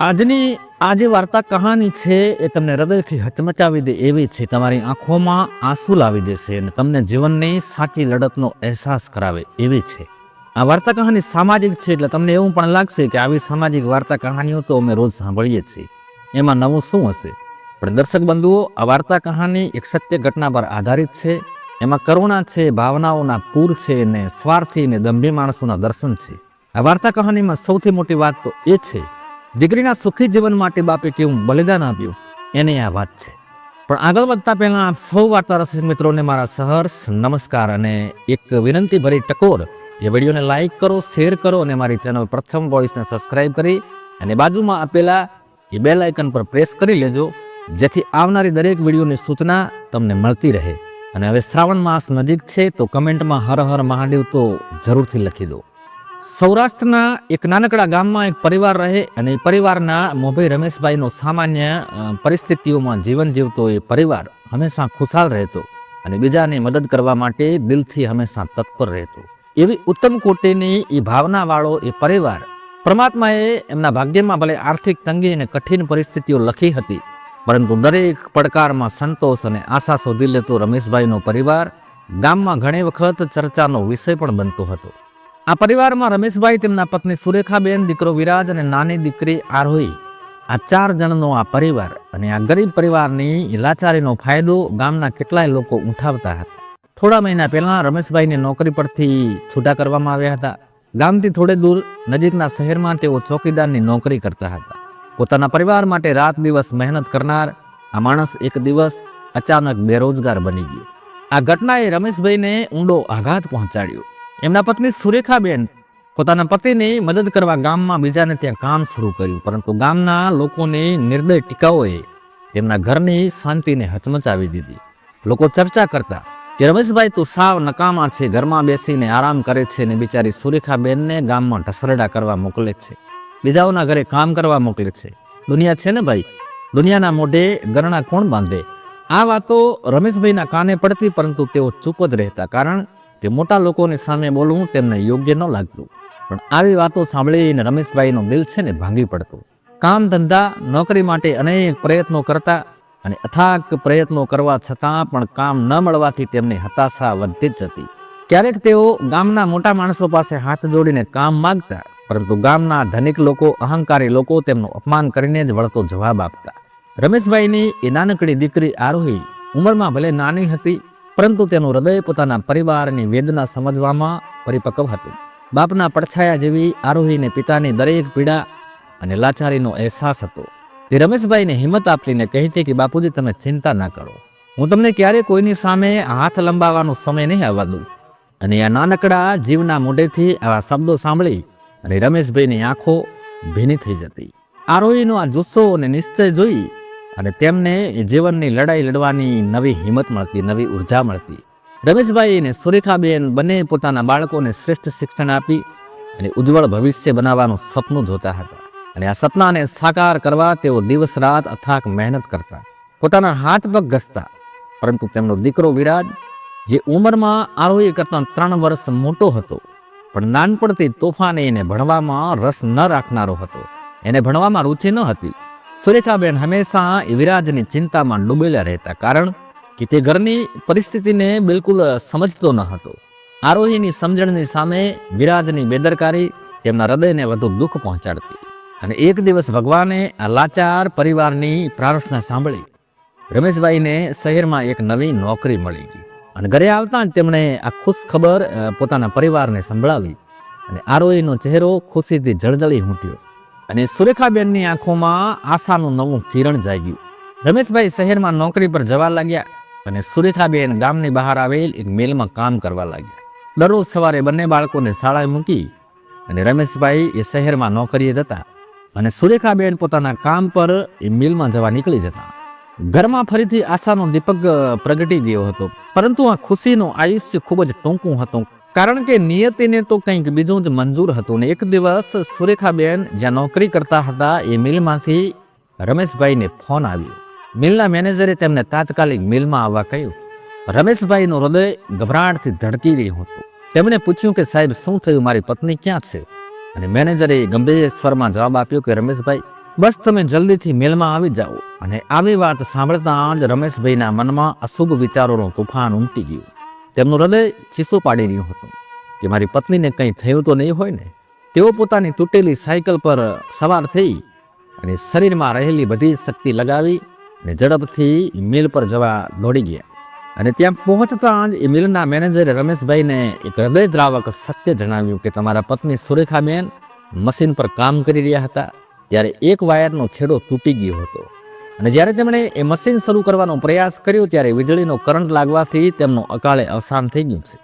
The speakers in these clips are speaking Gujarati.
આજની આ જે વાર્તા કહાની છે એ તમને હૃદયથી હચમચાવી દે એવી છે. તમારી આંખોમાં આંસુ લાવી દેશે અને તમને જીવનની સાચી લડતનો અહેસાસ કરાવે એવી છે. આ વાર્તા કહાની સામાજિક છે એટલે તમને એવું પણ લાગશે કે આવી સામાજિક વાર્તા કહાનીઓ તો અમે રોજ સાંભળીએ છીએ. એમાં નવું શું હશે? પણ દર્શક બંધુઓ, આ વાર્તા કહાની એક સત્ય ઘટના પર આધારિત છે. એમાં કરુણા છે, ભાવનાઓના પૂર છે ને સ્વાર્થી ને દંભી માણસોના દર્શન છે. આ વાર્તા કહાનીમાં સૌથી મોટી વાત તો એ છે દીકરીના સુખી જીવન માટે બાપે કેવું બલિદાન આપ્યું, એની આ વાત છે. પણ આગળ વધતા પહેલા સૌ વાર્તા રસિક મિત્રોને મારા સહર્ષ નમસ્કાર અને એક વિનંતી ભરી ટકોર. એ વિડીયોને લાઇક કરો, શેર કરો અને મારી ચેનલ પ્રથમ વોઇસને સબસ્ક્રાઇબ કરી અને બાજુમાં આપેલા એ બેલ આઇકન પર પ્રેસ કરી લેજો, જેથી આવનારી દરેક વિડીયોની સૂચના તમને મળતી રહે. અને હવે શ્રાવણ માસ નજીક છે, તો કમેન્ટમાં હર હર મહાદેવ તો જરૂરથી લખી દો. સૌરાષ્ટ્રના એક નાનકડા ગામમાં એક પરિવાર રહે અને એ પરિવારના મોભાઈ રમેશભાઈનો સામાન્ય પરિસ્થિતિઓમાં જીવન જીવતો એ પરિવાર હંમેશા ખુશાલ રહેતો અને બીજાને મદદ કરવા માટે દિલથી હંમેશા તત્પર રહેતો. એવી ઉત્તમ કોટીની એ ભાવનાવાળો એ પરિવાર પરમાત્માએ એમના ભાગ્યમાં ભલે આર્થિક તંગી અને કઠિન પરિસ્થિતિઓ લખી હતી, પરંતુ દરેક પડકારમાં સંતોષ અને આશા શોધી લેતો રમેશભાઈનો પરિવાર ગામમાં ઘણી વખત ચર્ચાનો વિષય પણ બનતો હતો. આ પરિવારમાં રમેશભાઈ તેમના પત્ની સુરેખાબેન, દીકરો વિરાજ અને નાની દીકરી આરોહી. આ ચાર જણનો આ પરિવાર અને આ ગરીબ પરિવારની લાચારીનો ફાયદો ગામના કેટલાય લોકો ઉઠાવતા હતા. થોડા મહિના પહેલા રમેશભાઈને નોકરી પરથી છૂટા કરવામાં આવ્યા હતા. ગામથી થોડે દૂર નજીકના શહેરમાં તેઓ ચોકીદારની નોકરી કરતા હતા. પોતાના પરિવાર માટે રાત દિવસ મહેનત કરનાર આ માણસ એક દિવસ અચાનક બેરોજગાર બની ગયો. આ ઘટનાએ રમેશભાઈને ઊંડો આઘાત પહોંચાડ્યો. એમના પત્ની સુરેખાબેન પોતાના પતિની મદદ કરવા ગામમાં બીજાને ત્યાં કામ શરૂ કર્યું. પરંતુ ગામના લોકોની નિર્દય ટીકાઓએ તેમના ઘરની શાંતિને હચમચાવી દીધી. લોકો ચર્ચા કરતા કે, રમેશભાઈ, તું સાવ નકામા છે. ઘરમાં બેસીને આરામ કરે છે ને બિચારી સુરેખાબેનને ગામમાં ઢસરડા કરવા મોકલે છે. બીજાઓના ઘરે કામ કરવા મોકલે છે. દુનિયા છે ને ભાઈ? દુનિયાના મોઢે ગરણા કોણ બાંધે? આ વાતો રમેશભાઈના કાને પડતી, પરંતુ તેઓ ચૂપ જ રહેતા. કારણ કે મોટા લોકોની સામે બોલવું તેમને યોગ્ય ન લાગતું. પણ આવી વાતો સાંભળીને રમેશભાઈનો દિલ છે ને ભાંગી પડતું. કામ ધંધા, નોકરી માટે અનેક પ્રયત્નો કરતા અને અથાક પ્રયત્નો કરવા છતાં પણ કામ ન મળવાથી તેમની હતાશા વધતી જ જતી ક્યારેક તેઓ ગામના મોટા માણસો પાસે હાથ જોડીને કામ માગતા, પરંતુ ગામના ધનિક લોકો, અહંકારી લોકો તેમનું અપમાન કરીને જ વળતો જવાબ આપતા. રમેશભાઈની એ નાનકડી દીકરી આરોહી ઉંમરમાં ભલે નાની હતી પરંતુ તેનું હૃદય પોતાના પરિવારની વેદના સમજવામાં પરિપક્વ હતું. બાપના પડછાયા જેવી આરોહીને પિતાની દરેક પીડા અને લાચારીનો અહેસાસ હતો. તે રમેશભાઈને હિંમત આપીને કહેતી કે, બાપુજી, તમે ચિંતા ના કરો. હું તમને ક્યારે કોઈની સામે હાથ લંબાવવાનો સમય નહીં આવવા દઉં. અને આ નાનકડા જીવના મોઢેથી આવા શબ્દો સાંભળી અને રમેશભાઈની આંખો ભીની થઈ જતી. આરોહીનો આ જુસ્સો અને નિશ્ચય જોઈ અને તેમને જીવનની લડાઈ લડવાની નવી હિંમત મળતી, નવી ઊર્જા મળતી. રમેશભાઈ અને સુરેખાબેન બંને પોતાના બાળકોને શ્રેષ્ઠ શિક્ષણ આપી અને ઉજ્જવળ ભવિષ્ય બનાવવાનું સપનું જોતા હતા. અને આ સપનાને સાકાર કરવા તેઓ દિવસ રાત અથાક મહેનત કરતા. પોતાના હાથ પગ ઘસતા. પરંતુ તેમનો દીકરો વિરાજ, જે ઉંમરમાં આરોહી કરતાં ત્રણ વર્ષ મોટો હતો, પણ નાનપણથી તોફાને એને ભણવામાં રસ ન રાખનારો હતો. એને ભણવામાં રુચિ ન હતી. સુરેખાબેન હંમેશા વિરાજની ચિંતામાં ડૂબેલા રહેતા કારણ કે તે ઘરની પરિસ્થિતિને બિલકુલ સમજતો ન હતો. આરોહીની સમજણની સામે વિરાજની બેદરકારી તેમના હૃદયને વધુ દુઃખ પહોંચાડતી. અને એક દિવસ ભગવાને આ લાચાર પરિવારની પ્રાર્થના સાંભળી રમેશભાઈને શહેરમાં એક નવી નોકરી મળી ગઈ. અને ઘરે આવતા જ તેમણે આ ખુશ ખબર પોતાના પરિવારને સંભળાવી અને આરોહીનો ચહેરો ખુશીથી જળજળી ઉઠ્યો અને સુરેખાબેનની આંખોમાં આશાનું નવું કિરણ જાગ્યું. રમેશભાઈ શહેરમાં નોકરી પર જવા લાગ્યા અને સુરેખાબેન ગામની બહાર આવેલ એક મેલમાં કામ કરવા લાગ્યા. દરરોજ સવારે બંને બાળકોને શાળાએ મૂકી અને રમેશભાઈ એ શહેરમાં નોકરીએ જતા અને સુરેખાબેન પોતાના કામ પર એ મિલમાં જવા નીકળી જતા. ઘરમાં ફરીથી આશાનો દીપક પ્રગટી ગયો હતો, પરંતુ આ ખુશીનું આયુષ્ય ખૂબ જ ટૂંકું હતું. કારણ કે નિયતિને તો કંઈક બીજું જ મંજૂર હતું ને એક દિવસ સુરેખાબેન જ્યાં નોકરી કરતા હતા, એ મિલમાંથી રમેશભાઈને ફોન આવ્યો. મિલના મેનેજરે તેમને તાત્કાલિક મિલમાં આવવા કહ્યું. રમેશભાઈનું હૃદય ગભરાટથી ધડકી રહ્યું હતું. તેમણે પૂછ્યું કે સાહેબ, શું થયું? મારી પત્ની ક્યાં છે? અને મેનેજરે ગંભીર સ્વરમાં જવાબ આપ્યો કે, રમેશભાઈ, બસ તમે જલ્દીથી મેલમાં આવી જાઓ. અને આવી વાત સાંભળતા જ રમેશભાઈના મનમાં અશુભ વિચારોનું તુફાન ઉમટી ગયું. તેમનું હૃદય ચીસો પાડી રહ્યું હતું કે મારી પત્નીને કંઈ થયું તો નહીં હોય ને? તેઓ પોતાની તૂટેલી સાયકલ પર સવાર થઈ અને શરીરમાં રહેલી બધી શક્તિ લગાવી અને ઝડપથી મિલ પર જવા દોડી ગયા. અને ત્યાં પહોંચતા જ એ મિલના મેનેજરે રમેશભાઈને એક હૃદયદ્રાવક સત્ય જણાવ્યું કે તમારા પત્ની સુરેખાબેન મશીન પર કામ કરી રહ્યા હતા, ત્યારે એક વાયરનો છેડો તૂટી ગયો હતો. અને જ્યારે તેમણે એ મશીન શરૂ કરવાનો પ્રયાસ કર્યો, ત્યારે વીજળીનો કરંટ લાગવાથી તેમનું અકાળે અવસાન થઈ ગયું છે.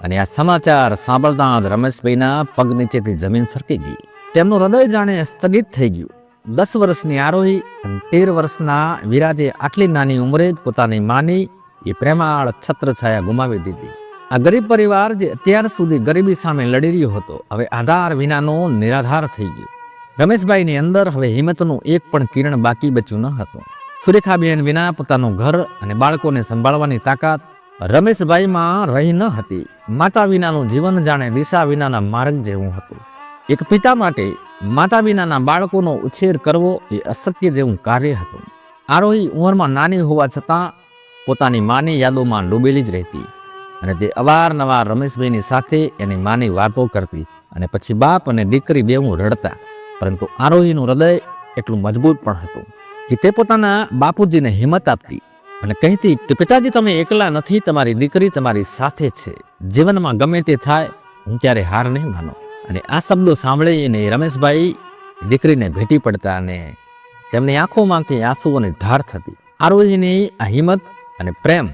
અને આ સમાચાર સાંભળતા જ રમેશભાઈના પગ નીચેથી જમીન સરકી ગઈ. તેમનું હૃદય જાણે સ્થગિત થઈ ગયું. દસ વર્ષની આરોહી અને તેર વર્ષના વિરાજે આટલી નાની ઉંમરે જ પોતાની માની એ પ્રેમાળ છત્ર છાયા ગુમાવી દીધી. આ ગરીબ પરિવાર જે અત્યાર સુધી ગરીબી સામે લડી રહ્યો હતો, હવે આધાર વિનાનો નિરાધાર થઈ ગયો. રમેશભાઈની અંદર હવે હિંમતનું એક પણ કિરણ બાકી બચ્યું ન હતું. સુરેખાબેન વિના પોતાનું ઘર અને બાળકોને સંભાળવાની તાકાત રમેશભાઈમાં રહી ન હતી. માતા વિનાનું જીવન જાણે દિશા વિનાના માર્ગ જેવું હતું. એક પિતા માટે માતા વિનાના બાળકોનો ઉછેર કરવો એ અશક્ય જેવું કાર્ય હતું. આરોહી ઉંમરમાં નાની હોવા છતાં પોતાની માની યાદોમાં ડૂબેલી જ રહેતી અને તે અવારનવાર રમેશભાઈની સાથે એની માની વાતો કરતી અને પછી બાપ અને દીકરી બેવું રડતા પરંતુ આરોહીનું હૃદય એટલું મજબૂત પણ હતું કે તે પોતાના બાપુજીને હિંમત આપતી અને કહેતી કે, પિતાજી, તમે એકલા નથી, તમારી દીકરી તમારી સાથે છે. જીવનમાં ગમે તે થાય, હું ક્યારે હાર નહીં માનો. અને આ શબ્દો સાંભળીને રમેશભાઈ દીકરીને ભેટી પડતા અને તેમની આંખોમાંથી આંસુઓની ધાર થતી. આરોહીની આ હિંમત અને પ્રેમ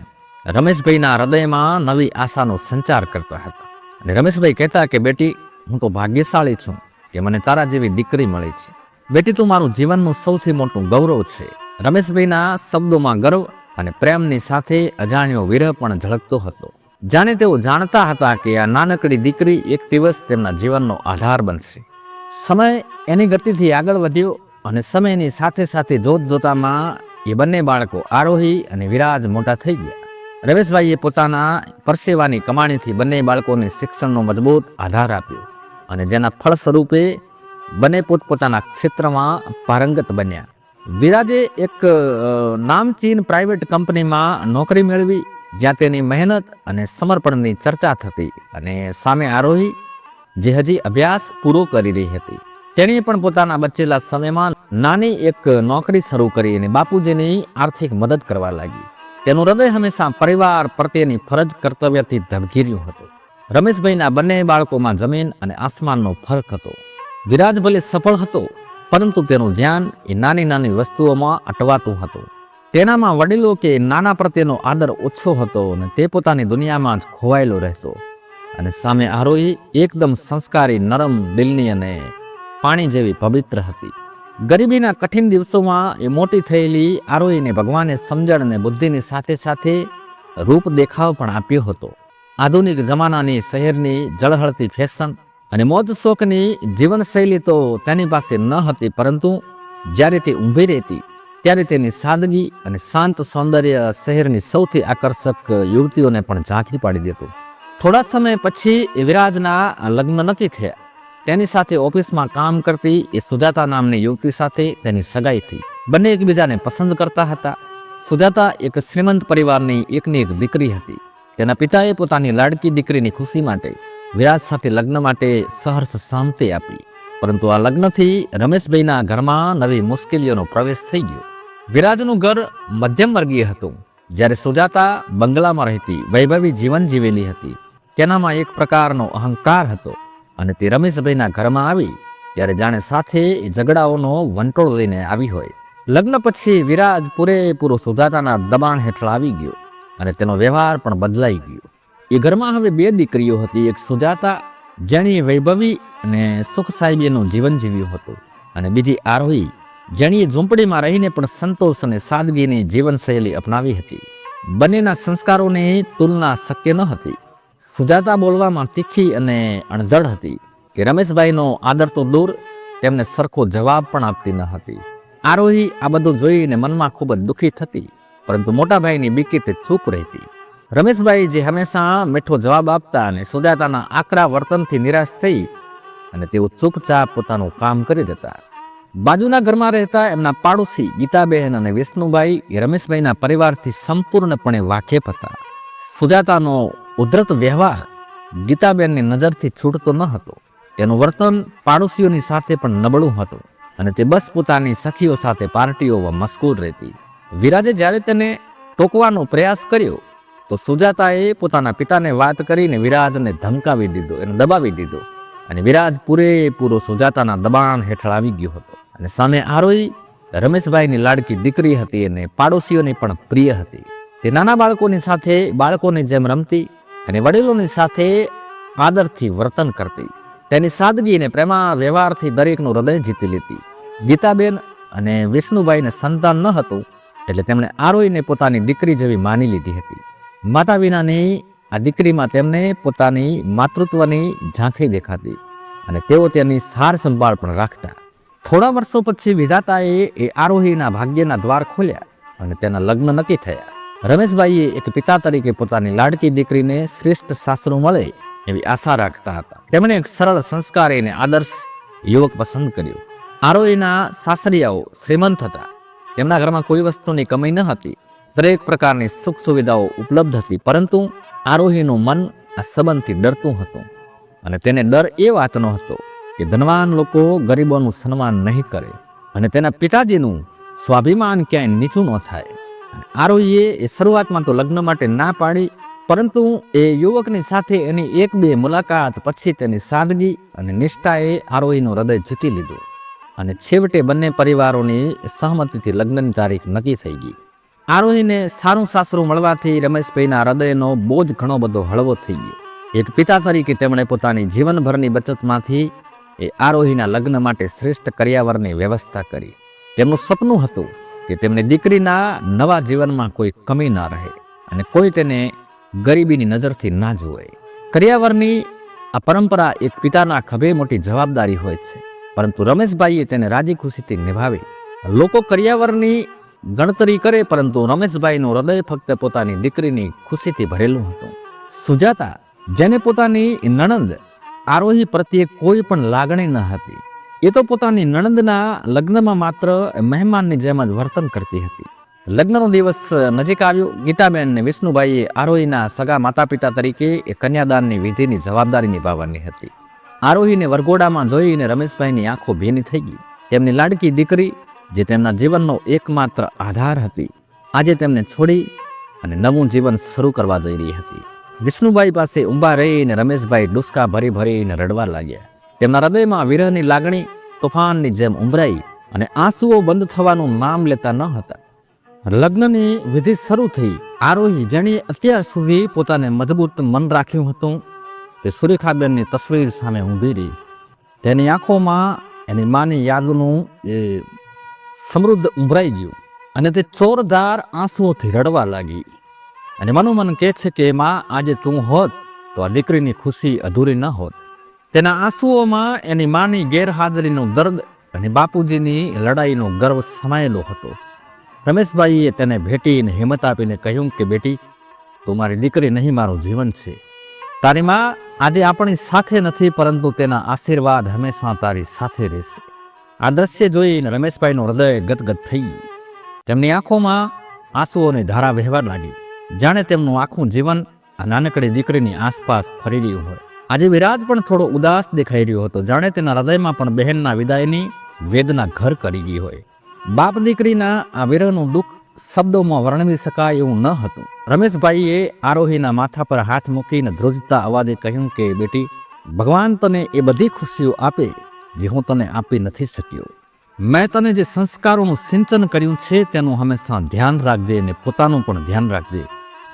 રમેશભાઈના હૃદયમાં નવી આશાનો સંચાર કરતા હતા. અને રમેશભાઈ કહેતા કે, બેટી, હું તો ભાગ્યશાળી છું. કે મને તારા જેવી દીકરી મળી છે. બેટી, તું મારું જીવનનું સૌથી મોટું ગૌરવ છે. રમેશભાઈના શબ્દોમાં ગર્વ અને પ્રેમની સાથે અજાણ્યો વિરહ પણ ઝળકતો હતો. જાણે તેઓ જાણતા હતા કે આ નાનકડી દીકરી એક દિવસ તેમના જીવનનો આધાર બનશે. સમય એની ગતિથી આગળ વધ્યો અને સમયની સાથે સાથે જોત જોતામાં એ બંને બાળકો આરોહી અને વિરાજ મોટા થઈ ગયા. રમેશભાઈએ પોતાના પરસેવાની કમાણીથી બંને બાળકોને શિક્ષણનો મજબૂત આધાર આપ્યો. અને જેના ફળ સ્વરૂપે બંને પોતપોતાના ક્ષેત્રમાં પારંગત બન્યા. વિરાજે એક નામચીન પ્રાઇવેટ કંપનીમાં નોકરી મેળવી, જ્યાં તેની મહેનત અને સમર્પણની ચર્ચા થતી અને સામે આરોહી જે હજી અભ્યાસ પૂરો કરી રહી હતી. તેણે પણ પોતાના બચેલા સમયમાં નાની એક નોકરી શરૂ કરી અને બાપુજીની આર્થિક મદદ કરવા લાગી. તેનું હૃદય હંમેશા પરિવાર પ્રત્યેની ફરજ, કર્તવ્યથી ધબકી રહ્યું હતું. રમેશભાઈના બંને બાળકોમાં જમીન અને આસમાનનો ફરક હતો. વિરાજ ભલે સફળ હતો, પરંતુ તેનું ધ્યાન એ નાની નાની વસ્તુઓમાં અટવાતું હતું. તેનામાં વડીલો કે નાના પ્રત્યેનો આદર ઓછો હતો અને તે પોતાની દુનિયામાં જ ખોવાયેલો રહેતો. અને સામે આરોહી એકદમ સંસ્કારી, નરમ, દિલની અને પાણી જેવી પવિત્ર હતી. ગરીબીના કઠિન દિવસોમાં એ મોટી થયેલી આરોહીને ભગવાને સમજણ અને બુદ્ધિની સાથે સાથે રૂપ દેખાવ પણ આપ્યો હતો. આધુનિક જમાનાની શહેરની જળહળતી ફેશન અને મોજ શોખની જીવનશૈલી તો તેની પાસે ન હતી, પરંતુ જ્યારે તે ઊંભી રહેતી, ત્યારે તેની સાદગી અને શાંત સૌંદર્ય શહેરની સૌથી આકર્ષક યુવતીઓને પણ ઝાંખી પાડી દેતું. થોડા સમય પછી વિરાજના લગ્ન નક્કી થયા. તેની સાથે ઓફિસમાં કામ કરતી એ સુજાતા નામની યુવતી સાથે તેની સગાઈ થઈ. બંને એકબીજાને પસંદ કરતા હતા. સુજાતા એક શ્રીમંત પરિવારની એકની એક દીકરી હતી. તેના પિતાએ પોતાની લાડકી દીકરીની ખુશી માટે વિરાજ સાથે લગ્ન માટે સહર્ષ સહમતિ આપી. પરંતુ આ લગ્નથી રમેશભાઈના ઘરમાં નવી મુશ્કેલીઓનો પ્રવેશ થઈ ગયો. વિરાજનું ઘર મધ્યમ વર્ગીય હતું. જ્યારે સુજાતા બંગલામાં રહેતી વૈભવી જીવન જીવેલી હતી. તેનામાં એક પ્રકારનો અહંકાર હતો અને તે રમેશભાઈના ઘરમાં આવી ત્યારે જાણે સાથે ઝઘડાઓનો વંટોળ લઈને આવી હોય. લગ્ન પછી વિરાજ પૂરેપૂરો સુજાતાના દબાણ હેઠળ આવી ગયો. અને તેનો વ્યવહાર પણ બદલાઈ ગયો. એ ઘરમાં હવે બે દીકરીઓ હતી, એક સુજાતા, જેણે વૈભવી અને સુખ સાહેબીનું જીવન જીવ્યું હતું. અને બીજી આરોહી જેણીએ ઝૂંપડીમાં રહીને પણ સંતોષ અને સાદગીની જીવનશૈલી અપનાવી હતી. બંનેના સંસ્કારોની તુલના શક્ય ન હતી. સુજાતા બોલવામાં તીખી અને અણધડ હતી કે રમેશભાઈનો આદર તો દૂર, તેમને સરખો જવાબ પણ આપતી ન હતી. આરોહી આ બધું જોઈને મનમાં ખૂબ જ દુઃખી થતી પરંતુ મોટા ભાઈની બીકે તે ચૂપ રહેતી. રમેશભાઈ જે હંમેશા મીઠો જવાબ આપતા અને સુજાતાના આકરા વર્તનથી નિરાશ થઈ અને તેઓ ચૂપચાપ પોતાનું કામ કરી દેતા બાજુના ઘરમાં રહેતા એમના પાડોશી ગીતાબહેન અને વિષ્ણુભાઈ રમેશભાઈના પરિવારથી સંપૂર્ણપણે વાકેફ હતા. સુજાતાનો ઉદ્ધત વ્યવહાર ગીતાબેનની નજરથી છૂટતો ન હતો. તેનું વર્તન પાડોશીઓની સાથે પણ નબળું હતું અને તે બસ પોતાની સખીઓ સાથે પાર્ટીઓમાં મશગુલ રહેતી. વિરાજે જ્યારે તેને ટોકવાનો પ્રયાસ કર્યો, તો સુજાતાએ પોતાના પિતાને વાત કરીને વિરાજને ધમકાવી દીધો, એને દબાવી દીધો. અને વિરાજ પૂરેપૂરો સુજાતાના દબાણ હેઠળ આવી ગયો હતો. અને સામે આરોહી રમેશભાઈની લાડકી દીકરી હતી અને પાડોશીઓની પણ પ્રિય હતી. તે નાના બાળકોની સાથે, બાળકોની જેમ રમતી અને વડીલોની સાથે આદરથી વર્તન કરતી. તેની સાદગી અને પ્રેમા વ્યવહારથી દરેકનું હૃદય જીતી લેતી ગીતાબેન અને વિષ્ણુભાઈને સંતાન ન હતું એટલે તેમણે આરોઈને પોતાની દીકરી જેવી માની લીધી હતી. માતા વિનાની આ દીકરીમાં તેમને પોતાની માતૃત્વની ઝાંખી દેખાતી અને તેઓ તેની સાર સંભાળ પણ રાખતા. થોડા વર્ષો પછી વિધાતાએ એ આરોહીના ભાગ્યના દ્વાર ખોલ્યા અને તેના લગ્ન નક્કી થયા. રમેશભાઈએ એક પિતા તરીકે પોતાની લાડકી દીકરીને શ્રેષ્ઠ સાસરું મળે એવી આશા રાખતા હતા. તેમણે એક સરળ સંસ્કારી અને આદર્શ યુવક પસંદ કર્યો. આરોહીના સાસરિયાઓ શ્રીમંત હતા. તેમના ઘરમાં કોઈ વસ્તુની કમી ન હતી. દરેક પ્રકારની સુખ સુવિધાઓ ઉપલબ્ધ હતી, પરંતુ આરોહીનું મન આ સંબંધથી ડરતું હતું. અને તેને ડર એ વાતનો હતો કે ધનવાન લોકો ગરીબોનું સન્માન નહીં કરે અને તેના પિતાજીનું સ્વાભિમાન ક્યાંય નીચું ન થાય. આરોહીએ એ શરૂઆતમાં તો લગ્ન માટે ના પાડી, પરંતુ એ યુવકની સાથે એની એક બે મુલાકાત પછી તેની સાદગી અને નિષ્ઠાએ આરોહીનું હૃદય જીતી લીધું. અને છેવટે બંને પરિવારોની સહમતિથી લગ્નની તારીખ નક્કી થઈ ગઈ. આરોહીને સારું સાસરું મળવાથી રમેશભાઈના હૃદયનો બોજ ઘણો બધો હળવો થઈ ગયો. એક પિતા તરીકે તેમણે પોતાની જીવનભરની બચતમાંથી એ આરોહીના લગ્ન માટે શ્રેષ્ઠ કરિયાવરની વ્યવસ્થા કરી. તેમનું સપનું હતું કે તેમની દીકરીના નવા જીવનમાં કોઈ કમી ન રહે અને કોઈ તેને ગરીબીની નજરથી ના જુએ. કરિયાવરની આ પરંપરા એક પિતાના ખભે મોટી જવાબદારી હોય છે. પરંતુ રમેશભાઈએ તેને રાજી ખુશીથી નિભાવી. લોકો કર્યાવરની ગણતરી કરે, પરંતુ રમેશભાઈનું હૃદય ફક્ત પોતાની દીકરીની ખુશીથી ભરેલું હતું. સુજાતા, જેને પોતાની નણંદ, આરોહી પ્રત્યે કોઈ પણ લાગણી ન હતી, એ તો પોતાની નણંદના લગ્નમાં માત્ર મહેમાનની જેમ જ વર્તન કરતી હતી. લગ્નનો દિવસ નજીક આવ્યો. ગીતાબેન અને વિષ્ણુભાઈએ આરોહીના સગા માતા પિતા તરીકે એ કન્યાદાનની વિધિની જવાબદારી નિભાવવાની હતી. આરોહીને વરઘોડામાં જોઈને રમેશભાઈની આંખો ભીની થઈ ગઈ. તેમની લાડકી દીકરી, જે તેમના જીવનનો એકમાત્ર આધાર હતી, આજે તેમને છોડી અને નવું જીવન શરૂ કરવા જઈ રહી હતી. વિષ્ણુભાઈ પાસે ઊંભા રહીને રમેશભાઈ ડુસકા ભરી ભરીને રડવા લાગ્યા. તેમના હૃદયમાં વિરહની લાગણી, તોફાનની જેમ ઉંભરાઈ અને આંસુઓ બંધ થવાનું નામ લેતા ન હતા. લગ્નની વિધિ શરૂ થઈ. આરોહી જેણે અત્યાર સુધી પોતાને મજબૂત મન રાખ્યું હતું. તે સુરેખાબેનની તસવીર સામે ઊભી રહી તેની આંખોમાં એની માની યાદનું એ સમૃદ્ધ ઉંભરાઈ ગયું અને તે ચોરદાર આંસુઓથી રડવા લાગી અને મનોમન કહે છે કે માં આજે તું હોત તો આ દીકરીની ખુશી અધૂરી ન હોત તેના આંસુઓમાં એની માની ગેરહાજરીનું દર્દ અને બાપુજીની લડાઈનો ગર્વ સમાયેલો હતો રમેશભાઈએ તેને ભેટીને હિંમત આપીને કહ્યું કે બેટી તું મારી દીકરી નહીં મારું જીવન છે તારી માં આજે આપણી સાથે નથી, પરંતુ તેના આશીર્વાદ હંમેશા તારી સાથે રહેશે. આ દ્રશ્ય જોઈને રમેશભાઈનું હૃદય ગદગદ થઈ ગયું. તેમની આંખોમાં આંસુઓની ધારા વહેવા લાગી. જાણે તેમનું આખું જીવન આ નાનકડી દીકરીની આસપાસ ફરી રહ્યું હોય. આજે વિરાજ પણ થોડો ઉદાસ દેખાઈ રહ્યો હતો. જાણે તેના હૃદયમાં પણ બહેનના વિદાયની વેદના ઘર કરી ગઈ હોય. બાપ દીકરીના આ વિરહનું દુઃખ શબ્દોમાં વર્ણવી શકાય એવું ન હતું. રમેશભાઈએ આરોહીના માથા પર હાથ મૂકીને ધ્રુજતા અવાજે કહ્યું કે, બેટી, ભગવાન તને એ બધી ખુશીઓ આપે જે હું તને આપી નથી શક્યો. મેં તને જે સંસ્કારોનું સિંચન કર્યું છે તેનું હંમેશા ધ્યાન રાખજે અને પોતાનું પણ ધ્યાન રાખજે.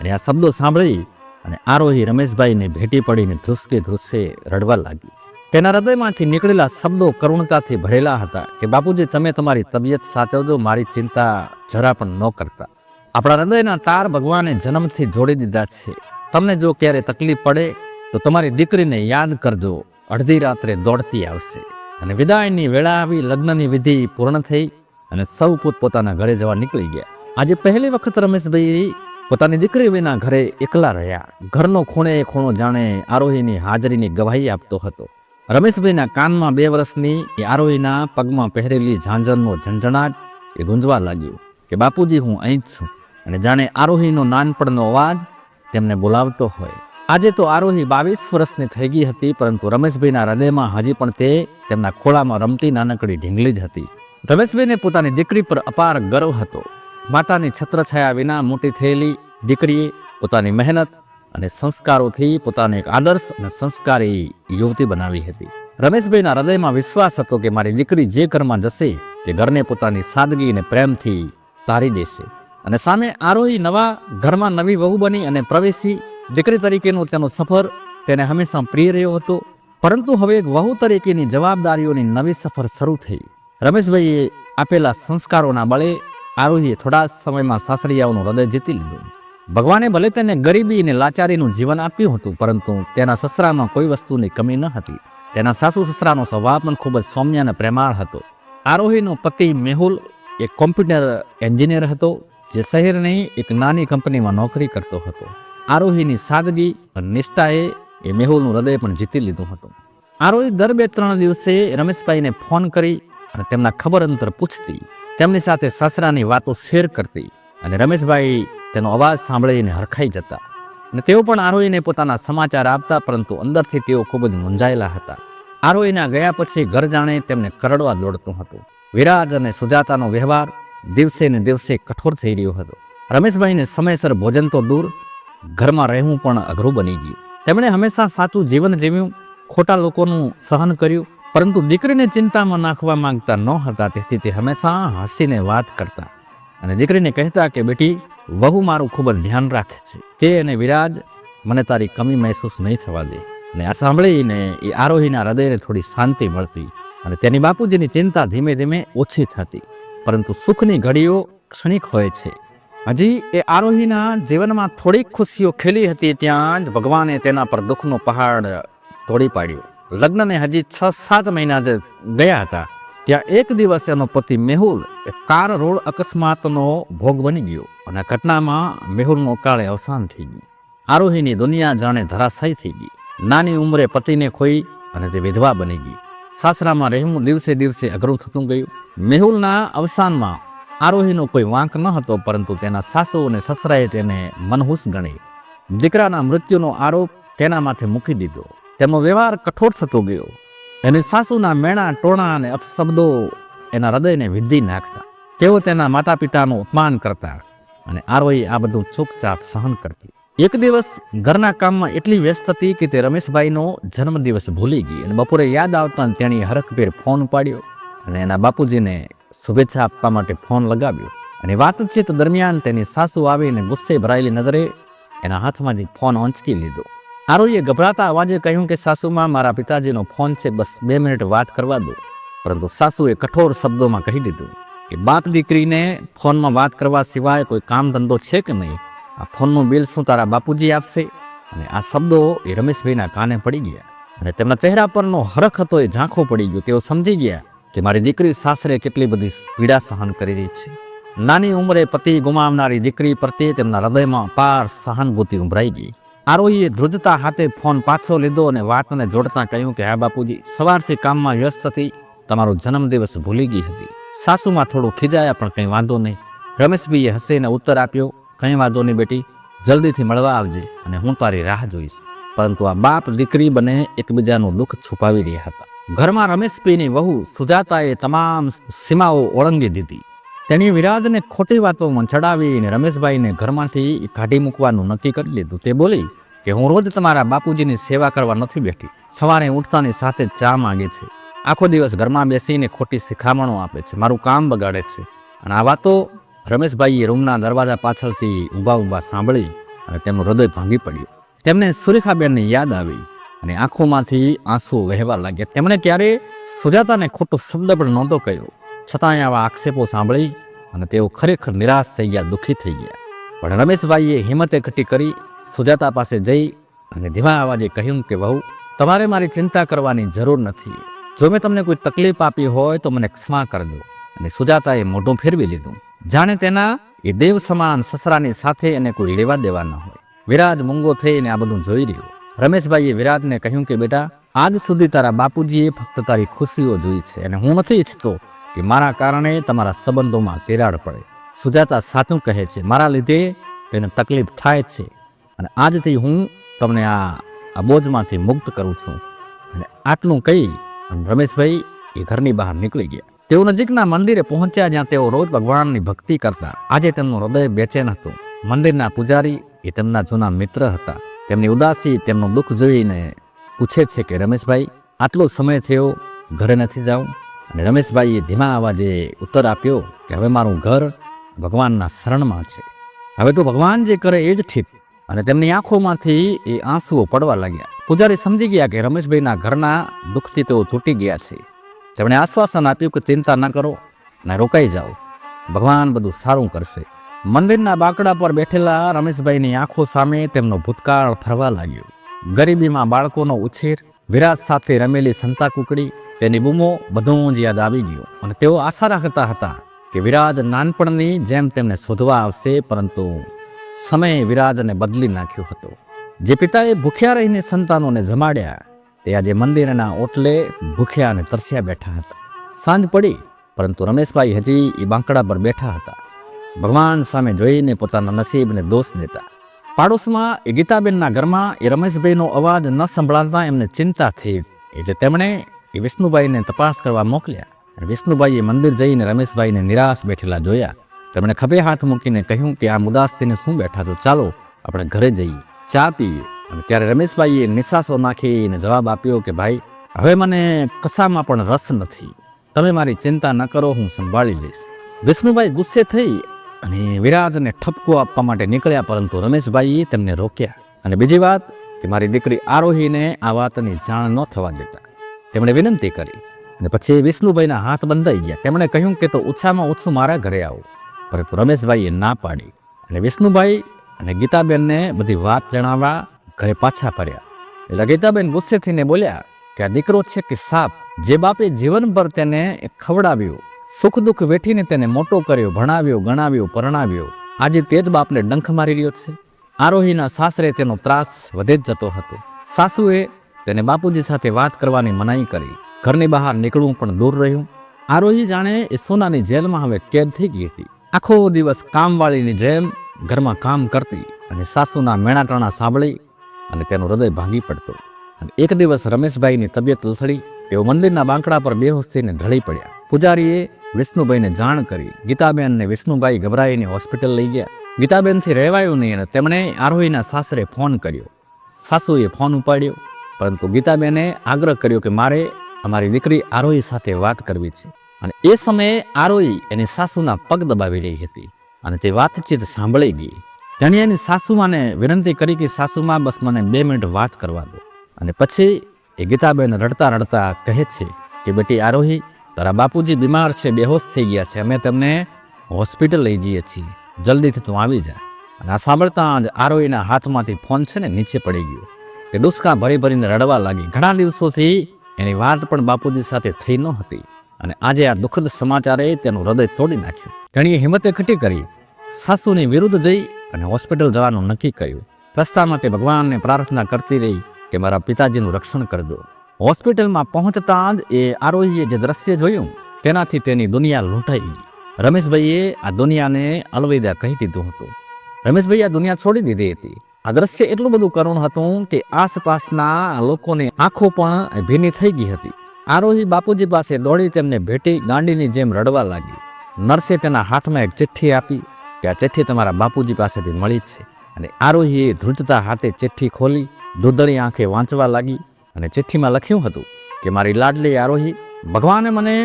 અને આ શબ્દો સાંભળી અને આરોહી રમેશભાઈને ભેટી પડીને ધ્રુસકે ધ્રુસે રડવા લાગી. તેના હૃદયમાંથી નીકળેલા શબ્દો કરુણતાથી ભરેલા હતા કે, બાપુજી, તમે તમારી તબિયત સાચવજો, મારી ચિંતા જરા પણ ન કરતા. આપણા હૃદયના તાર ભગવાને જન્મથી જોડી દીધા છે. તમને જો ક્યારે તકલીફ પડે, તો તમારી દીકરીને યાદ કરજો. અડધી રાત્રે દોડતી આવશે. અને વિદાયની વેળા આવી, લગ્નની વિધિ પૂર્ણ થઈ અને સૌ પોતપોતાના ઘરે જવા નીકળી ગયા. આજે પહેલી વખત રમેશભાઈ પોતાની દીકરી વિના ઘરે એકલા રહ્યા. ઘરનો ખૂણે ખૂણો જાણે આરોહીની હાજરીની ગવાહી આપતો હતો. રમેશભાઈના કાનમાં બે વર્ષની આરોહીના પગમાં પહેરેલી ઝાંઝરનો ઝંઝણાટ એ ગુંજવા લાગ્યો કે, બાપુજી, હું અહીં જ છું. અને જાણે આરોહીનો નાનપણનો અવાજ તેમને બોલાવતો હોય. આજે તો આરોહી બાવીસ વર્ષની થઈ ગઈ હતી, પરંતુ રમેશભાઈના હૃદયમાં હજી પણ તે તેમના ખોળામાં રમતી નાનકડી ઢીંગલી જ હતી. રમેશભાઈને પોતાની દીકરી પર અપાર ગર્વ હતો. માતાની છત્રછાયા વિના મોટી થયેલી દીકરીએ પોતાની મહેનત અને સંસ્કારોથી પોતાને એક આદર્શ અને સંસ્કારી યુવતી બનાવી હતી. રમેશભાઈના હૃદયમાં વિશ્વાસ હતો કે મારી દીકરી જે ઘરમાં જશે, તે ઘરને પોતાની સાદગી અને પ્રેમથી તારી દેશે. અને સામે આરોહી નવા ઘરમાં નવી વહુ બની અને પ્રવેશી દીકરી તરીકેનો તેનો સફર તેને હંમેશા પ્રિય રહ્યો હતો. પરંતુ હવે એક વહુ તરીકેની જવાબદારીઓની નવી સફર શરૂ થઈ. રમેશભાઈએ આપેલા સંસ્કારોના બળે આરોહીએ થોડા સમયમાં સાસરિયાઓનું હૃદય જીતી લીધું. ભગવાને ભલે તેને ગરીબી અને લાચારીનું જીવન આપ્યું હતું, પરંતુ તેના સસરામાં કોઈ વસ્તુની કમી ન હતી. તેના સાસુ સસરાનો સ્વભાવ પણ ખૂબ જ સૌમ્ય અને પ્રેમાળ હતો. આરોહીનો પતિ મેહુલ એક કોમ્પ્યુટર એન્જિનિયર હતો, જે શહેરની એક નાની કંપનીમાં નોકરી કરતો હતો. આરોહીની સાદગી અને નિષ્ઠાએ એ મેહુલનું હૃદય પણ જીતી લીધું હતું. આરોહી દર બે ત્રણ દિવસે રમેશભાઈને ફોન કરી અને તેમના ખબર અંતર પૂછતી. તેમની સાથે સસરાની વાતો શેર કરતી અને રમેશભાઈ તેનો અવાજ સાંભળીને હરખાઈ જતા અને તેઓ પણ આરોહીને પોતાના સમાચાર આપતા, પરંતુ અંદરથી તેઓ ખૂબ જ મૂંઝાયેલા હતા. આરોહીના ગયા પછી ઘર જાણે તેમને કરડવા દોડતું હતું. વિરાજ અને સુજાતાનો વ્યવહાર દિવસે ને દિવસે કઠોર થઈ રહ્યો હતો. રમેશભાઈને સમયસર ભોજન તો દૂર, ઘરમાં રહેવું પણ અઘરું બની ગયું. તેમણે હંમેશા સાચું જીવન જીવ્યું, ખોટા લોકોનું સહન કર્યું, પરંતુ દીકરીને ચિંતામાં નાખવા માંગતા ન હતા, તેથી તે હંમેશા હસીને વાત કરતા. અને દીકરીને કહેતા કે, બેટી વહુ મારું ખૂબ જ ધ્યાન રાખે છે. તે અને વિરાજ મને તારી કમી મહેસૂસ નહીં થવા દે. અને આ સાંભળીને એ આરોહીના હૃદયને થોડી શાંતિ મળતી અને તેની બાપુજીની ચિંતા ધીમે ધીમે ઓછી થતી. પરંતુ સુખની ઘડીઓ ક્ષણિક હોય છે. હજી એ આરોહીના જીવનમાં થોડીક ખુશીઓ ખીલી હતી ત્યાં જ ભગવાને તેના પર દુઃખનો પહાડ તોડી પાડ્યો. લગ્નને હજી છ સાત મહિના જે ગયા હતા. ત્યાં એક દિવસ એનો પતિ મેહુલ કાર રોડ અકસ્માતનો ભોગ બની ગયો. અને ઘટનામાં મેહુલનું અકાળે અવસાન થઈ ગયું. આરોહીની દુનિયા જાણે ધરાશાયી થઈ ગઈ. નાની ઉંમરે પતિને ખોઈ અને તે વિધવા બની ગઈ. સાસરામાં રહેવું દિવસે દિવસે અઘરું થતું ગયું. મેહુલના અવસાનમાં આરોહીનો કોઈ વાંક ન હતો, પરંતુ તેના સાસુ અને સસરાએ તેને મનહૂસ ગણી. દીકરાના મૃત્યુનો આરોપ તેના માથે મૂકી દીધો. તેનો વ્યવહાર કઠોર થતો ગયો. એની સાસુના મેણા, ટોણા અને અપશબ્દો એના હૃદયને વિધી નાખતા. તેઓ તેના માતા પિતાનું અપમાન કરતા અને આરોહી આ બધું ચૂપચાપ સહન કરતી એક દિવસ ઘરના કામમાં એટલી વ્યસ્ત હતી કે તે રમેશભાઈનો જન્મદિવસ ભૂલી ગઈ અને બપોરે યાદ આવતા તેણે હરખભેર ફોન ઉપાડ્યો અને એના બાપુજીને શુભેચ્છા આપવા માટે ફોન લગાવ્યો. અને વાતચીત દરમિયાન તેની સાસુ આવીને ગુસ્સે ભરાયેલી નજરે એના હાથમાંથી ફોન આંચકી લીધો. આરોહીએ ગભરાતા અવાજે કહ્યું કે, સાસુમાં, મારા પિતાજીનો ફોન છે, બસ બે મિનિટ વાત કરવા દો. પરંતુ સાસુએ કઠોર શબ્દોમાં કહી દીધું કે બાપ દીકરીને ફોનમાં વાત કરવા સિવાય કોઈ કામ ધંધો છે કે નહીં? આ ફોનનું બિલ શું તારા બાપુજી આપશે? અને આ શબ્દો એ રમેશભાઈના કાને પડી ગયા. અને તેમના ચહેરા પરનો હરખ હતો એ ઝાંખો પડી ગયો. તેઓ સમજી ગયા કે મારી દીકરી સાસરે કેટલી બધી પીડા સહન કરી રહી છે. નાની ઉંમરે પતિ ગુમાવનારી દીકરી પ્રત્યે તેમના હૃદયમાં અપાર સહાનુભૂતિ ઉભરાઈ ગઈ. આરોહીએ ધ્રુજતા હાથે ફોન પાછો લીધો અને વાતને જોડતા કહ્યું કે, હા બાપુજી, સવારથી કામમાં વ્યસ્ત હતી. તમારો જન્મદિવસ ભૂલી ગઈ હતી. સાસુમાં થોડું ખીજાયા, પણ કંઈ વાંધો નહીં. રમેશભાઈએ હસીને ઉત્તર આપ્યો, કંઈ વાંધો નહીં બેટી, જલ્દીથી મળવા આવજે અને હું તારી રાહ જોઈશ. પરંતુ આ બાપ દીકરી બને એકબીજાનું દુઃખ છુપાવી રહ્યા હતા. ઘરમાં રમેશભાઈની વહુ સુજાતાએ તમામ સીમાઓ ઓળંગી દીધી. તેણે વિરાજને ખોટી વાતોમાં ચડાવીને રમેશભાઈને ઘરમાંથી કાઢી મૂકવાનું નક્કી કરી લીધું. તે બોલી કે, હું રોજ તમારા બાપુજીની સેવા કરવા નથી બેઠી. સવારે ઉઠતાની સાથે ચા માંગે છે. આખો દિવસ ઘરમાં બેસીને ખોટી શિખામણો આપે છે, મારું કામ બગાડે છે. અને આ વાતો રમેશભાઈએ રૂમના દરવાજા પાછળથી ઊભા ઊભા સાંભળી અને તેમનું હૃદય ભાંગી પડ્યું. તેમને સુરેખાબેનની યાદ આવી અને આંખોમાંથી આંસુ વહેવા લાગ્યા. તેમણે ક્યારે સુજાતાને ખોટો શબ્દ પણ નહોતો કહ્યો. છતાંય આવા આક્ષેપો સાંભળી અને તેઓ ખરેખર નિરાશ થઈ ગયા, દુઃખી થઈ ગયા. પણ રમેશભાઈએ હિંમત એકઠી કરી, સુજાતા પાસે જઈ અને ધીમા અવાજે કહ્યું કે, વહુ, તમારે મારી ચિંતા કરવાની જરૂર નથી. જો મેં તમને કોઈ તકલીફ આપી હોય તો મને ક્ષમા કરજો અને સુજાતાએ મોઢું ફેરવી લીધું. જાણે તેના એ દેવ સમાન સસરાની સાથે એને કોઈ લેવા દેવા ન હોય. વિરાજ મૂંગો થઈને આ બધું જોઈ રહ્યો. રમેશભાઈએ વિરાજને કહ્યું કે, બેટા, આજ સુધી તારા બાપુજીએ ફક્ત તારી ખુશીઓ જોઈ છે અને હું નથી ઈચ્છતો કે મારા કારણે તમારા સંબંધોમાં તિરાડ પડે. સુજાતા સાચું કહે છે, મારા લીધે તેને તકલીફ થાય છે અને આજથી હું તમને આ આ બોજમાંથી મુક્ત કરું છું. અને આટલું કહી અને રમેશભાઈ એ ઘરની બહાર નીકળી ગયા. તેઓ નજીકના મંદિરે પહોંચ્યા જ્યાં તેઓ રોજ ભગવાનની ભક્તિ કરતા. આજે તેમનું હૃદય બેચેન હતું. મંદિરના પૂજારી એ તેમના જૂના મિત્ર હતા. તેમની ઉદાસી, તેમનું દુઃખ જોઈને પૂછે છે કે, રમેશભાઈ, આટલો સમય થયો, ઘરે નથી જાઉં? અને રમેશભાઈએ ધીમા અવાજે ઉત્તર આપ્યો કે, હવે મારું ઘર ભગવાનના શરણમાં છે. હવે તો ભગવાન જે કરે એ જ ઠીક. અને તેમની આંખોમાંથી એ આંસુઓ પડવા લાગ્યા. પૂજારી સમજી ગયા કે રમેશભાઈના ઘરના દુઃખથી તેઓ તૂટી ગયા છે. તેમણે આશ્વાસન આપ્યું કે ચિંતા ન કરો ને રોકાઈ જાઓ. ભગવાન બધું સારું કરશે. મંદિરના બાકડા પર બેઠેલા રમેશભાઈની આંખો સામે તેમનો ભૂતકાળ ફરવા લાગ્યો. ગરીબીમાં બાળકોનો ઉછેર વિરાજ સાથે રમેલી સંતા કુકડી, તેની બૂમો બધું જ યાદ આવી ગયું. અને તેઓ આશા રાખતા હતા કે વિરાજ નાનપણની જેમ તેમને શોધવા આવશે, પરંતુ સમયે વિરાજને બદલી નાખ્યો હતો. જે પિતાએ ભૂખ્યા રહીને સંતાનોને જમાડ્યા, તે આજે મંદિરના ઓટલે ભૂખ્યા અને તરસ્યા બેઠા હતા. સાંજ પડી, પરંતુ રમેશભાઈ હજી એ બાંકડા પર બેઠા હતા. ભગવાન સામે જોઈને પોતાના નસીબને દોષ દેતા. પાડોશમાં એ ગીતાબેનના ઘરમાં એ રમેશભાઈનો અવાજ ન સંભળાતા એમને ચિંતા થઈ, એટલે તેમણે એ વિષ્ણુભાઈને તપાસ કરવા મોકલ્યા. અને વિષ્ણુભાઈએ મંદિર જઈને રમેશભાઈને નિરાશ બેઠેલા જોયા. તેમણે ખભે હાથ મૂકીને કહ્યું કે, આ મુદાસીને શું બેઠા છો? ચાલો, આપણે ઘરે જઈએ. ચા પીએ અને ત્યારે રમેશભાઈએ નિશાસો નાખીને જવાબ આપ્યો કે, ભાઈ, હવે મને કશામાં પણ રસ નથી. તમે મારી ચિંતા ન કરો, હું સંભાળી લઈશ. વિષ્ણુભાઈ ગુસ્સે થઈ અને વિરાજને ઠપકો આપવા માટે નીકળ્યા, પરંતુ રમેશભાઈએ તેમને રોક્યા. અને બીજી વાત કે, મારી દીકરી આરોહીને આ વાતની જાણ ન થવા દેતા. તેમણે વિનંતી કરી અને પછી વિષ્ણુભાઈના હાથ બંધાઈ ગયા. તેમણે કહ્યું કે, તો ઓછામાં ઓછું મારા ઘરે આવો. પરંતુ રમેશભાઈએ ના પાડી અને વિષ્ણુભાઈ અને ગીતાબેનને બધી વાત જણાવવા ઘરે પાછા ફર્યા. એટલે ગીતાબેન ગુસ્સે થઈને બોલ્યા કે આ દીકરો છે કે સાપ, જે બાપે જીવનભર તેને ખવડાવ્યો, સુખ દુઃખ વેઠીને તેને મોટો કર્યો, ભણાવ્યો, ગણાવ્યો, પરણાવ્યો. આજે તે જ બાપને ડંખ મારી રહ્યો છે. આરોહીના સાસરે તેનો ત્રાસ વધે જ જતો હતો. સાસુએ તેને બાપુજી સાથે વાત કરવાની મનાઈ કરી. ઘરની બહાર નીકળવું પણ દૂર રહ્યું. આરોહી જાણે એ સોનાની જેલમાં હવે કેદ થઈ ગઈ હતી. આખો દિવસ કામવાળીની જેમ ઘરમાં કામ કરતી અને સાસુના મેણાટાણા સાંભળી અને તેનું હૃદય ભાંગી પડતું. અને એક દિવસ રમેશભાઈની તબિયત લથડી, તેઓ મંદિરના બાંકડા પર બેહોશ થઈને ઢળી પડ્યા. પૂજારીએ વિષ્ણુભાઈને જાણ કરી, ગીતાબેન ને વિષ્ણુભાઈ ગભરાઈને હોસ્પિટલ લઈ ગયા. ગીતાબેનથી રહેવાયું નહીં અને તેમણે આરોહીના સાસરે ફોન કર્યો. સાસુએ ફોન ઉપાડ્યો, પરંતુ ગીતાબેને આગ્રહ કર્યો કે મારે અમારી દીકરી આરોહી સાથે વાત કરવી છે. અને એ સમયે આરોહી એની સાસુના પગ દબાવી રહી હતી. અને તે વાતચીત સાંભળી ગઈ. તેણે એની સાસુમાને વિનંતી કરી કે, સાસુમાં, બસ મને બે મિનિટ વાત કરવા દો. અને પછી એ ગીતાબેન રડતા રડતા કહે છે કે, બેટી આરોહી, તારા બાપુજી બીમાર છે, બેહોશ થઈ ગયા છે. અમે તમને હોસ્પિટલ લઈ જઈએ છીએ. જલ્દીથી તું આવી જા. અને આ સાંભળતા જ આરોહીના હાથમાંથી ફોન છે ને નીચે પડી ગયો. તે ડુસકા ભરી ભરીને રડવા લાગી. ઘણા દિવસોથી એની વાત પણ બાપુજી સાથે થઈ ન હતી અને આજે આ દુઃખદ સમાચારે તેનું હૃદય તોડી નાખ્યું. તેણીએ હિંમતે ખટી કરી, સાસુની વિરુદ્ધ જઈ અને હોસ્પિટલ જવાનું નક્કી કર્યું. રસ્તામાં તે ભગવાનને પ્રાર્થના કરતી રહી કે મારા પિતાજીનું રક્ષણ કરજો હોસ્પિટલમાં પહોંચતા જ એ આરોહીએ જે દ્રશ્ય જોયું, તેનાથી તેની દુનિયા લૂંટાઈ ગઈ. રમેશભાઈએ આ દુનિયાને અલવિદા કહી દીધું હતું. રમેશભાઈએ આ દુનિયા છોડી દીધી હતી. આ દ્રશ્ય એટલું બધું કરુણ હતું કે આસપાસના લોકોની આંખો પણ ભીની થઈ ગઈ હતી. આરોહી બાપુજી પાસે દોડી તેમને ભેટી ગાંડીની જેમ રડવા લાગી. નર્સે તેના હાથમાં એક ચિઠ્ઠી આપી કે આ ચિઠ્ઠી તમારા બાપુજી પાસેથી મળી છે અને આરોહીએ ધ્રુજતા હાથે ચિઠ્ઠી ખોલી દૂધળી આંખે વાંચવા લાગી અને ચિઠ્ઠીમાં લખ્યું હતું કે, મારી લાડલી આરોહી, ભગવાને મને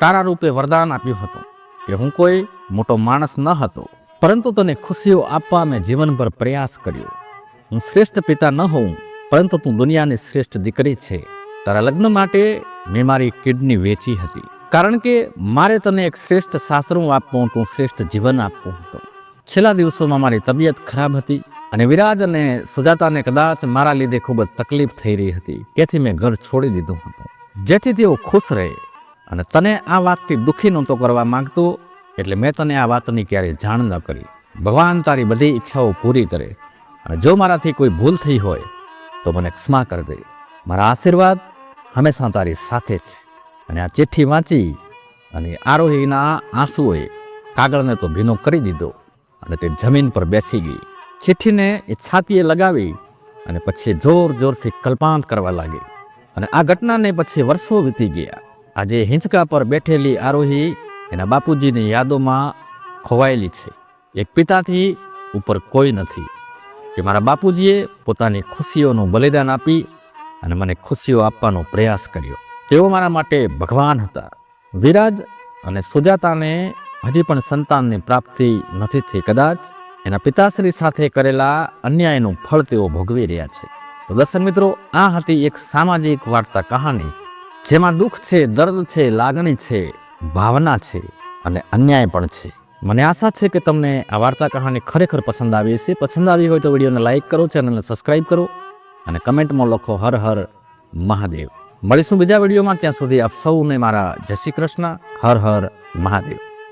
તારા રૂપે વરદાન આપ્યું હતું કે હું કોઈ મોટો માણસ ન હતો, પરંતુ તને ખુશીઓ આપવા મેં જીવનભર પ્રયાસ કર્યો. હું શ્રેષ્ઠ પિતા ન હોઉં, પરંતુ તું દુનિયાની શ્રેષ્ઠ દીકરી છે. તારા લગ્ન માટે મેં મારી કિડની વેચી હતી. કારણ કે મારે તને એક શ્રેષ્ઠ સાસરું આપવું હતું શ્રેષ્ઠ જીવન આપવું હતું. છેલ્લા દિવસોમાં મારી તબિયત ખરાબ હતી અને વિરાજ અને સુજાતાને કદાચ મારા લીધે ખૂબ જ તકલીફ થઈ રહી હતી. તેથી મેં ઘર છોડી દીધું હતું. જેથી તેઓ ખુશ રહે અને તને આ વાતથી દુઃખી નહોતો કરવા માંગતો, એટલે મેં તને આ વાતની ક્યારેય જાણ ન કરી. ભગવાન તારી બધી ઈચ્છાઓ પૂરી કરે અને જો મારાથી કોઈ ભૂલ થઈ હોય, તો મને ક્ષમા કરી દે. મારા આશીર્વાદ હંમેશા તારી સાથે છે અને આ ચિઠ્ઠી વાંચી અને આરોહીના આંસુએ કાગળને તો ભીનો કરી દીધો અને તે જમીન પર બેસી ગઈ. ચિઠ્ઠીને એ છાતીએ લગાવી અને પછી જોર જોરથી કલ્પાંત કરવા લાગી. અને આ ઘટનાને પછી વર્ષો વીતી ગયા. આજે હિંચકા પર બેઠેલી આરોહી એના બાપુજીની યાદોમાં ખોવાયેલી છે. એક પિતાથી ઉપર કોઈ નથી. કે મારા બાપુજીએ પોતાની ખુશીઓનું બલિદાન આપી અને મને ખુશીઓ આપવાનો પ્રયાસ કર્યો. તેઓ મારા માટે ભગવાન હતા. વિરાજ અને સુજાતાને હજી પણ સંતાનની પ્રાપ્તિ નથી થઈ કદાચ એના પિતાશ્રી સાથે કરેલા અન્યાયનું ફળ તેઓ ભોગવી રહ્યા છે. તો મિત્રો, આ હતી એક સામાજિક વાર્તા કહાની જેમાં દુઃખ છે, દર્દ છે, લાગણી છે, ભાવના છે અને અન્યાય પણ છે. મને આશા છે કે તમને આ વાર્તા કહાની ખરેખર પસંદ આવી હશે. પસંદ આવી હોય તો વિડીયોને લાઇક કરો, ચેનલને સબસ્ક્રાઇબ કરો. અને કમેન્ટમાં લખો હર હર મહાદેવ. મળીશું બીજા વિડીયોમાં. ત્યાં સુધી આપ સૌને મારા જય શ્રી કૃષ્ણ. હર હર મહાદેવ.